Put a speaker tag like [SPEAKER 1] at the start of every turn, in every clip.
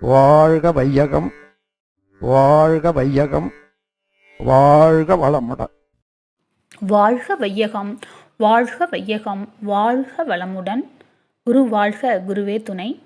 [SPEAKER 1] வாழ்க வையகம் வாழ்க வையகம் வாழ்க வளமுடன்
[SPEAKER 2] வாழ்க வையகம் வாழ்க வையகம் வாழ்க வளமுடன். குரு வாழ்க குருவே துணை.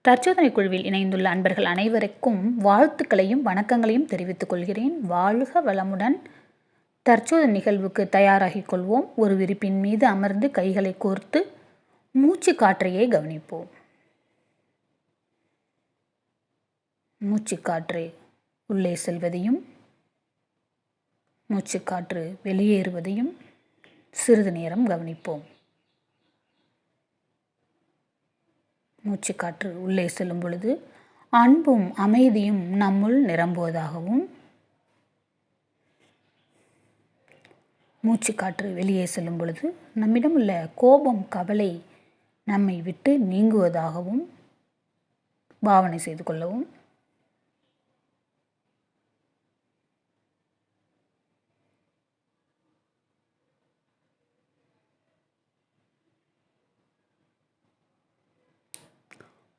[SPEAKER 2] தற்சோதனை குழுவில் இணைந்துள்ள அன்பர்கள் அனைவருக்கும் வாழ்த்துக்களையும் வணக்கங்களையும் தெரிவித்துக் கொள்கிறேன். வாழ்க வளமுடன். தற்சோதனை நிகழ்வுக்கு தயாராகிக் கொள்வோம். ஒரு விரிப்பின் மீது அமர்ந்து கைகளை கோர்த்து மூச்சு காற்றையே கவனிப்போம். மூச்சு காற்று உள்ளே செல்வதையும் மூச்சுக்காற்று வெளியேறுவதையும் சிறிது நேரம் கவனிப்போம். மூச்சுக்காற்று உள்ளே செல்லும் பொழுது அன்பும் அமைதியும் நம்முள் நிரம்புவதாகவும் மூச்சுக்காற்று வெளியே செல்லும் பொழுது நம்மிடம் உள்ள கோபம் கவலை நம்மை விட்டு நீங்குவதாகவும் பாவனை செய்து கொள்ளவும்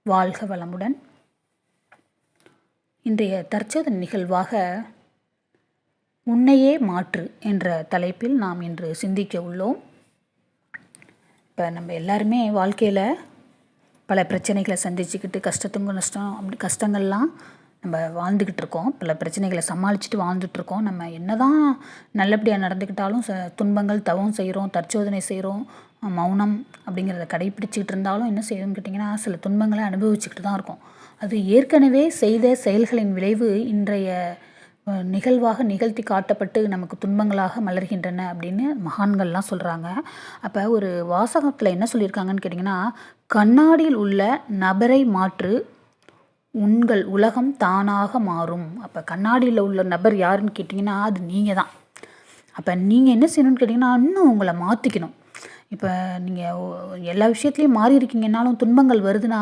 [SPEAKER 2] வாழ்க வளமுடன். இன்றைய தற்சோதனை நிகழ்வாக உன்னையே மாற்று என்ற தலைப்பில் நாம் இன்று சிந்திக்க உள்ளோம். இப்போ நம்ம எல்லாருமே வாழ்க்கையில் பல பிரச்சனைகளை சந்திச்சுக்கிட்டு கஷ்டத்துக்கும் நஷ்டம் அப்படி கஷ்டங்கள்லாம் நம்ம வாழ்ந்துக்கிட்டு இருக்கோம். பல பிரச்சனைகளை சமாளிச்சுட்டு வாழ்ந்துட்டுருக்கோம் நம்ம என்ன தான் நல்லபடியாக நடந்துக்கிட்டாலும் ச துன்பங்கள் தவம் செய்கிறோம் தற்சோதனை செய்கிறோம் மௌனம் அப்படிங்கிறத கடைப்பிடிச்சிக்கிட்டு இருந்தாலும் என்ன செய்யணும்னு கேட்டிங்கன்னா சில துன்பங்களை அனுபவிச்சுக்கிட்டு தான் இருக்கோம். அது ஏற்கனவே செய்த செயல்களின் விளைவு இன்றைய நிகழ்வாக நிகழ்த்தி காட்டப்பட்டு நமக்கு துன்பங்களாக மலர்கின்றன அப்படின்னு மகான்கள்லாம் சொல்கிறாங்க அப்போ ஒரு வாசகத்தில் என்ன சொல்லியிருக்காங்கன்னு கேட்டிங்கன்னா கண்ணாடியில் உள்ள நபரை மாற்று உங்கள் உலகம் தானாக மாறும். அப்போ கண்ணாடியில் உள்ள நபர் யாருன்னு கேட்டிங்கன்னா அது நீங்கள் தான் அப்போ நீங்கள் என்ன செய்யணும்னு கேட்டிங்கன்னா இன்னும் உங்களை மாற்றிக்கணும் இப்போ நீங்கள் எல்லா விஷயத்துலையும் மாறி இருக்கீங்கன்னாலும் துன்பங்கள் வருதுன்னா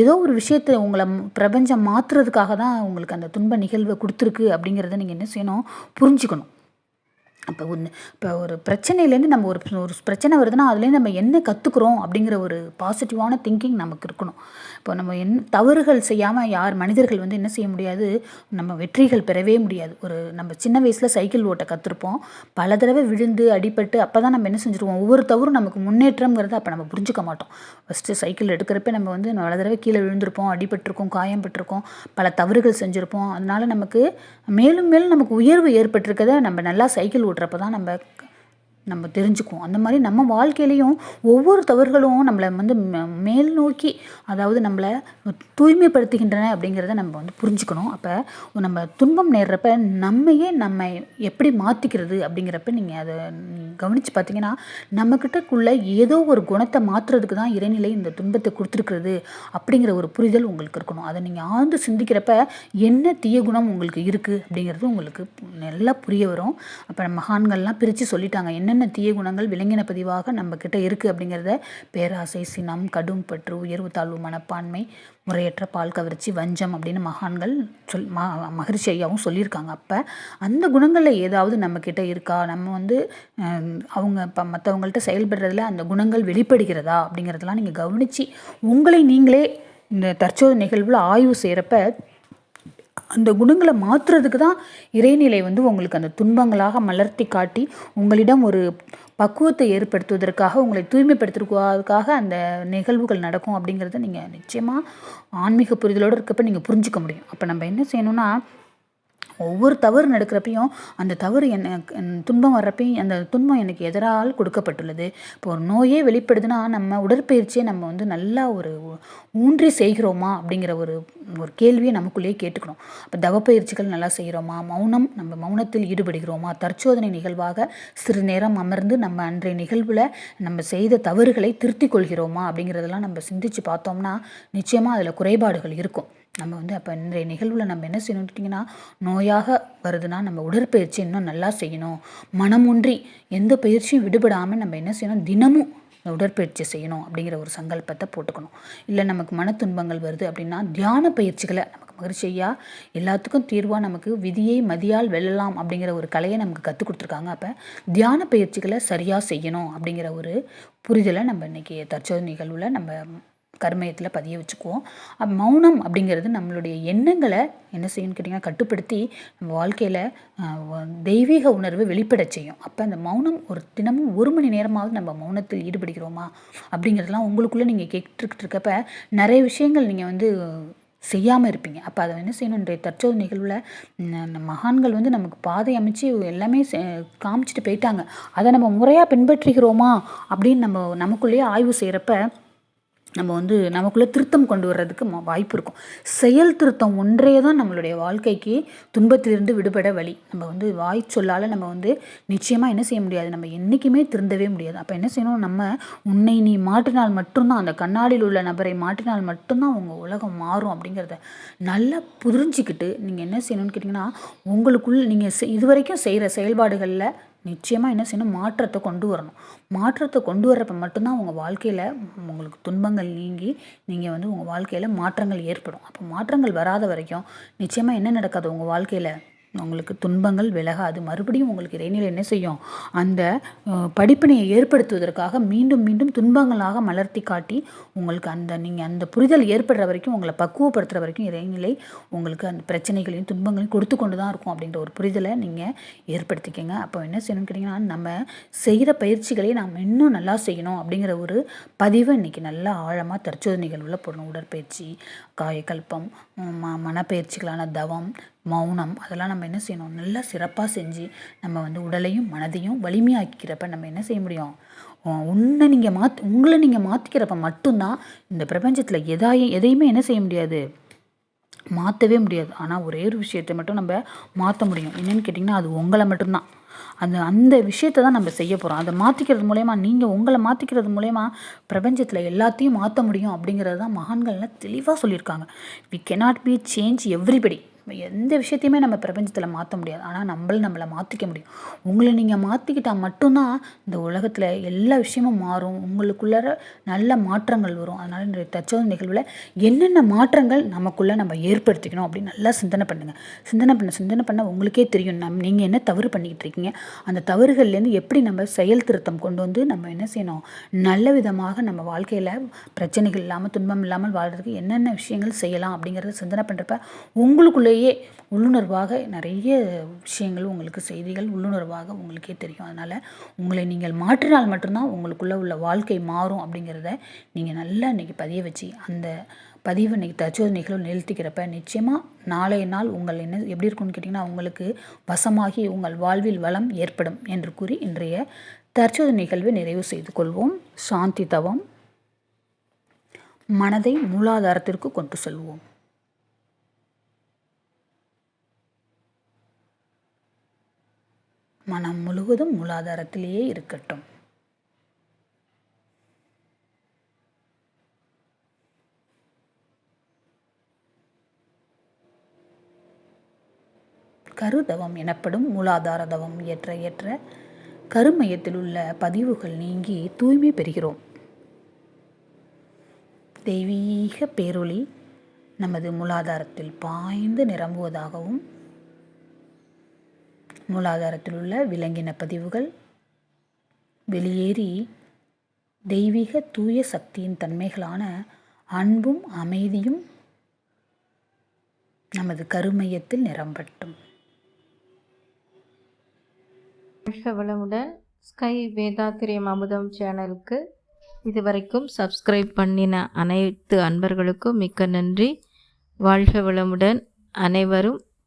[SPEAKER 2] ஏதோ ஒரு விஷயத்தை உங்களை பிரபஞ்சம் மாற்றுறதுக்காக தான் உங்களுக்கு அந்த துன்ப நிகழ்வை கொடுத்துருக்கு அப்படிங்கிறத நீங்கள் என்ன செய்யணும்? புரிஞ்சுக்கணும். அப்போ ஒன்று இப்போ ஒரு பிரச்சனையிலேருந்து நம்ம ஒரு ஒரு பிரச்சனை வருதுன்னா அதுலேருந்து நம்ம என்ன கற்றுக்குறோம் அப்படிங்கிற ஒரு பாசிட்டிவான திங்கிங் நமக்கு இருக்கணும். இப்போ நம்ம என் தவறுகள் செய்யாமல் யார் மனிதர்கள் வந்து என்ன செய்ய முடியாது? நம்ம வெற்றிகள் பெறவே முடியாது. ஒரு நம்ம சின்ன வயசில் சைக்கிள் ஓட்ட கற்றுருப்போம் பல தடவை விழுந்து அடிபட்டு அப்போ தான் நம்ம என்ன செஞ்சுருவோம்? ஒவ்வொரு தவறும் நமக்கு முன்னேற்றம்ங்கிறத அப்போ நம்ம புரிஞ்சுக்க மாட்டோம். ஃபஸ்ட்டு சைக்கிள் எடுக்கிறப்ப நம்ம வந்து பல தடவை கீழே விழுந்திருப்போம் அடிபட்டிருக்கோம் காயம்பட்டிருக்கோம் பல தவறுகள் செஞ்சுருப்போம். அதனால நமக்கு மேலும் மேலும் நமக்கு உயர்வு ஏற்பட்டிருக்கதை நம்ம நல்லா சைக்கிள் ஓட்டுறப்ப தான் நம்ம நம்ம தெரிஞ்சுக்குவோம். அந்த மாதிரி நம்ம வாழ்க்கையிலையும் ஒவ்வொரு தவறுகளும் நம்மளை வந்து மேல் நோக்கி அதாவது நம்மளை தூய்மைப்படுத்துகின்றன அப்படிங்கிறத நம்ம வந்து புரிஞ்சுக்கணும். அப்போ நம்ம துன்பம் நேர்றப்ப நம்மையே நம்ம எப்படி மாற்றிக்கிறது அப்படிங்கிறப்ப நீங்கள் அதை கவனித்து பார்த்தீங்கன்னா நம்மக்கிட்டக்குள்ள ஏதோ ஒரு குணத்தை மாற்றுறதுக்கு தான் இறைநிலை இந்த துன்பத்தை கொடுத்துருக்கிறது அப்படிங்கிற ஒரு புரிதல் உங்களுக்கு இருக்கணும். அதை நீங்கள் ஆழ்ந்து சிந்திக்கிறப்ப என்ன தீய குணம் உங்களுக்கு இருக்குது அப்படிங்கிறது உங்களுக்கு நல்லா புரிய வரும். அப்போ மகான்கள்லாம் பிரித்து சொல்லிட்டாங்க என்னென்ன தீய குணங்கள் விலங்கின பதிவாக நம்ம கிட்ட இருக்குது அப்படிங்கிறத பேராசை சினம் கடும் பற்று உயர்வு தாழ்வு மனப்பான்மை முறையற்ற பால் கவர்ச்சி வஞ்சம் அப்படின்னு மகான்கள் சொல் ம மகரிஷி ஐயாவும் சொல்லியிருக்காங்க. அப்போ அந்த குணங்களில் ஏதாவது நம்மக்கிட்ட இருக்கா? நம்ம வந்து அவங்க இப்போ மற்றவங்கள்ட்ட செயல்படுறதுல அந்த குணங்கள் வெளிப்படுகிறதா அப்படிங்கிறதெல்லாம் நீங்கள் கவனித்து உங்களை நீங்களே இந்த தற்சோதனை நிகழ்வில் ஆய்வு செய்கிறப்ப அந்த குணங்களை மாற்றுறதுக்கு தான் இறைநிலை வந்து உங்களுக்கு அந்த துன்பங்களாக மலர்த்தி காட்டி உங்களிடம் ஒரு பக்குவத்தை ஏற்படுத்துவதற்காக உங்களை தூய்மைப்படுத்துறதுக்காக அந்த நிகழ்வுகள் நடக்கும் அப்படிங்கிறத நீங்கள் நிச்சயமாக ஆன்மீக புரிதலோடு இருக்கப்போ நீங்கள் புரிஞ்சுக்க முடியும். அப்போ நம்ம என்ன செய்யணும்னா ஒவ்வொரு தவறு நடக்கிறப்பையும் அந்த தவறு எனக்கு துன்பம் வர்றப்பையும் அந்த துன்பம் எனக்கு எதிரால் கொடுக்கப்பட்டுள்ளது. இப்போ ஒரு நோயே வெளிப்படுதுன்னா நம்ம உடற்பயிற்சியை நம்ம வந்து நல்லா ஒரு ஊன்றி செய்கிறோமா அப்படிங்கிற ஒரு ஒரு கேள்வியை நமக்குள்ளேயே கேட்டுக்கணும். இப்போ தவப்பயிற்சிகள் நல்லா செய்கிறோமா? மௌனம் நம்ம மௌனத்தில் ஈடுபடுகிறோமா? தற்சோதனை நிகழ்வாக சிறு நேரம் அமர்ந்து நம்ம அன்றைய நிகழ்வில் நம்ம செய்த தவறுகளை திருத்திக் கொள்கிறோமா அப்படிங்கிறதெல்லாம் நம்ம சிந்திச்சு பார்த்தோம்னா நிச்சயமாக அதில் குறைபாடுகள் இருக்கும். நம்ம வந்து அப்போ இன்றைய நிகழ்வில் நம்ம என்ன செய்யணும்னு கேட்டிங்கன்னா நோயாக வருதுன்னா நம்ம உடற்பயிற்சி இன்னும் நல்லா செய்யணும். மனமொன்றி எந்த பயிற்சியும் விடுபடாமல் நம்ம என்ன செய்யணும்? தினமும் உடற்பயிற்சி செய்யணும் அப்படிங்கிற ஒரு சங்கல்பத்தை போட்டுக்கணும். இல்லை நமக்கு மன துன்பங்கள் வருது அப்படின்னா தியான பயிற்சிகளை நமக்கு மகிழ்ச்சியாக எல்லாத்துக்கும் தீர்வாக நமக்கு விதியை மதியால் வெல்லலாம் அப்படிங்கிற ஒரு கலையை நமக்கு கற்றுக் கொடுத்துருக்காங்க. அப்போ தியான பயிற்சிகளை சரியாக செய்யணும் அப்படிங்கிற ஒரு புரிதலை நம்ம இன்னைக்கு தற்சோதனை நிகழ்வில் நம்ம கர்மயத்தில் பதிய வச்சுக்குவோம். மௌனம் அப்படிங்கிறது நம்மளுடைய எண்ணங்களை என்ன செய்யணும்னு கேட்டிங்கன்னா கட்டுப்படுத்தி நம்ம வாழ்க்கையில் தெய்வீக உணர்வு வெளிப்பட செய்யும். அப்போ அந்த மௌனம் ஒரு தினமும் ஒரு மணி நேரமாவது நம்ம மௌனத்தில் ஈடுபடுகிறோமா அப்படிங்கிறதெல்லாம் உங்களுக்குள்ளே நீங்கள் கேட்டுக்கிட்டு இருக்கப்ப நிறைய விஷயங்கள் நீங்கள் வந்து செய்யாமல் இருப்பீங்க. அப்போ அதை என்ன செய்யணும்? இன்றைய தற்சோது நிகழ்வில் மகான்கள் வந்து நமக்கு பாதை அமைச்சு எல்லாமே காமிச்சிட்டு போயிட்டாங்க. அதை நம்ம முறையாக பின்பற்றுகிறோமா அப்படின்னு நம்ம நமக்குள்ளேயே ஆய்வு செய்கிறப்ப நம்ம வந்து நமக்குள்ளே திருத்தம் கொண்டு வர்றதுக்கு வாய்ப்பு இருக்கும். செயல் திருத்தம் ஒன்றே தான் நம்மளுடைய வாழ்க்கைக்கு துன்பத்திலிருந்து விடுபட வழி. நம்ம வந்து வாய் சொல்லால் நம்ம வந்து நிச்சயமாக என்ன செய்ய முடியாது. நம்ம என்றைக்குமே திருந்தவே முடியாது. அப்போ என்ன செய்யணும்? நம்ம உன்னை நீ மாற்றினால் மட்டும்தான் அந்த கண்ணாடியில் உள்ள நபரை மாற்றினால் மட்டும்தான் உங்கள் உலகம் மாறும் அப்படிங்கிறத நல்லா புரிஞ்சிக்கிட்டு நீங்கள் என்ன செய்யணும்னு கேட்டிங்கன்னா உங்களுக்குள் நீங்கள் இது வரைக்கும் செய்கிற செயல்பாடுகளில் நிச்சயமாக என்ன செய்யணும்? மாற்றத்தை கொண்டு வரணும். மாற்றத்தை கொண்டு வர்றப்ப மட்டும்தான் உங்கள் வாழ்க்கையில் உங்களுக்கு துன்பங்கள் நீங்கி நீங்கள் வந்து உங்கள் வாழ்க்கையில் மாற்றங்கள் ஏற்படும். அப்போ மாற்றங்கள் வராத வரைக்கும் நிச்சயமாக என்ன நடக்காது உங்கள் வாழ்க்கையில்? உங்களுக்கு துன்பங்கள் விலகாது. மறுபடியும் உங்களுக்கு இறைநிலை என்ன செய்யும்? அந்த படிப்பினையை ஏற்படுத்துவதற்காக மீண்டும் மீண்டும் துன்பங்களாக மலர்த்தி காட்டி உங்களுக்கு அந்த நீங்கள் அந்த புரிதல் ஏற்படுற வரைக்கும் உங்களை பக்குவப்படுத்துகிற வரைக்கும் இறைநிலை உங்களுக்கு அந்த பிரச்சனைகளையும் துன்பங்களையும் கொடுத்து கொண்டு தான் இருக்கும் அப்படின்ற ஒரு புரிதலை நீங்கள் ஏற்படுத்திக்கங்க. அப்போ என்ன செய்யணும்னு கேட்டிங்கன்னா நம்ம செய்கிற பயிற்சிகளை நாம் இன்னும் நல்லா செய்யணும் அப்படிங்கிற ஒரு பதிவை இன்றைக்கி நல்லா ஆழமாக தற்சோதனைகள் உள்ள போடணும். உடற்பயிற்சி காயக்கல்பம் ம மனப்பயிற்சிகளான தவம் மௌனம் அதெல்லாம் நம்ம என்ன செய்யணும்? நல்லா சிறப்பாக செஞ்சு நம்ம வந்து உடலையும் மனதையும் வலிமையாக்கிறப்ப நம்ம என்ன செய்ய முடியும்? உன்னை நீங்கள் மாத் உங்களை நீங்கள் மாற்றிக்கிறப்ப மட்டும்தான் இந்த பிரபஞ்சத்தில் எதாயும் எதையுமே என்ன செய்ய முடியாது. மாற்றவே முடியாது. ஆனால் ஒரே ஒரு விஷயத்தை மட்டும் நம்ம மாற்ற முடியும். என்னென்னு கேட்டிங்கன்னா அது உங்களை மட்டும்தான். அந்த அந்த விஷயத்தை தான் நம்ம செய்ய போகிறோம் அதை மாற்றிக்கிறது மூலயமா நீங்கள் உங்களை மாற்றிக்கிறது மூலயமா பிரபஞ்சத்தில் எல்லாத்தையும் மாற்ற முடியும் அப்படிங்கிறது தான் மகான்கள்லாம் தெளிவாக சொல்லியிருக்காங்க. We cannot be change everybody எந்த விஷயத்தையுமே நம்ம பிரபஞ்சத்தில் மாற்ற முடியாது. ஆனால் நம்மள நம்மளை மாற்றிக்க முடியும். உங்களை நீங்கள் மாற்றிக்கிட்டால் மட்டும்தான் இந்த உலகத்தில் எல்லா விஷயமும் மாறும். உங்களுக்குள்ளார நல்ல மாற்றங்கள் வரும். அதனால் இந்த தற்சோத நிகழ்வில் என்னென்ன மாற்றங்கள் நமக்குள்ளே நம்ம ஏற்படுத்திக்கணும் அப்படின்னு நல்லா சிந்தனை பண்ணுங்கள் சிந்தனை பண்ண சிந்தனை பண்ண உங்களுக்கே தெரியும். நம் நீங்கள் என்ன தவறு பண்ணிக்கிட்டு இருக்கீங்க? அந்த தவறுகள்லேருந்து எப்படி நம்ம செயல் திருத்தம் கொண்டு வந்து நம்ம என்ன செய்யணும்? நல்ல விதமாக நம்ம வாழ்க்கையில் பிரச்சனைகள் இல்லாமல் துன்பம் இல்லாமல் வாழ்கிறதுக்கு என்னென்ன விஷயங்கள் செய்யலாம் அப்படிங்கிறத சிந்தனை பண்ணுறப்ப உங்களுக்குள்ளே உங்களுக்குள்ளேயே உள்ளுணர்வாக நிறைய விஷயங்கள் உங்களுக்கு செய்திகள் உள்ளுணர்வாக உங்களுக்கே தெரியும். அதனால் உங்களை நீங்கள் மாற்றினால் மட்டும்தான் உங்களுக்குள்ளே உள்ள வாழ்க்கை மாறும் அப்படிங்கிறத நீங்கள் நல்லா இன்றைக்கி பதிய வச்சு அந்த பதிவு இன்றைக்கி தச்சோதனைகளும் நிகழ்வு நிறுத்திக்கிறப்ப நிச்சயமாக நாளைய நாள் உங்கள் என்ன எப்படி இருக்கும்னு கேட்டிங்கன்னா உங்களுக்கு வசமாகி உங்கள் வாழ்வில் வளம் ஏற்படும் என்று கூறி இன்றைய தற்சோத நிகழ்வை நிறைவு செய்து கொள்வோம். சாந்தி தவம். மனதை மூலாதாரத்திற்கு கொண்டு செல்வோம். மனம் முழுவதும் மூலாதாரத்திலேயே இருக்கட்டும். கருதவம் எனப்படும் மூலாதார தவம் ஏற்ற ஏற்ற கருமையத்தில் உள்ள பதிவுகள் நீங்கி தூய்மை பெறுகிறோம். தெய்வீக பேரொளி நமது மூலாதாரத்தில் பாய்ந்து நிரம்புவதாகவும் மூலாதாரத்தில் உள்ள விலங்கின பதிவுகள். வெளியேறி தெய்வீக தூய சக்தியின் தன்மைகளான அன்பும் அமைதியும் நமது கருமையத்தில் நிரம்பட்டும்
[SPEAKER 3] வாழ்க வளமுடன் ஸ்கை வேதாத்திரியம் அமுதம் சேனலுக்கு இதுவரைக்கும் சப்ஸ்கிரைப் பண்ணின அனைத்து அன்பர்களுக்கும் மிக்க நன்றி. வாழ்க வளமுடன் அனைவரும்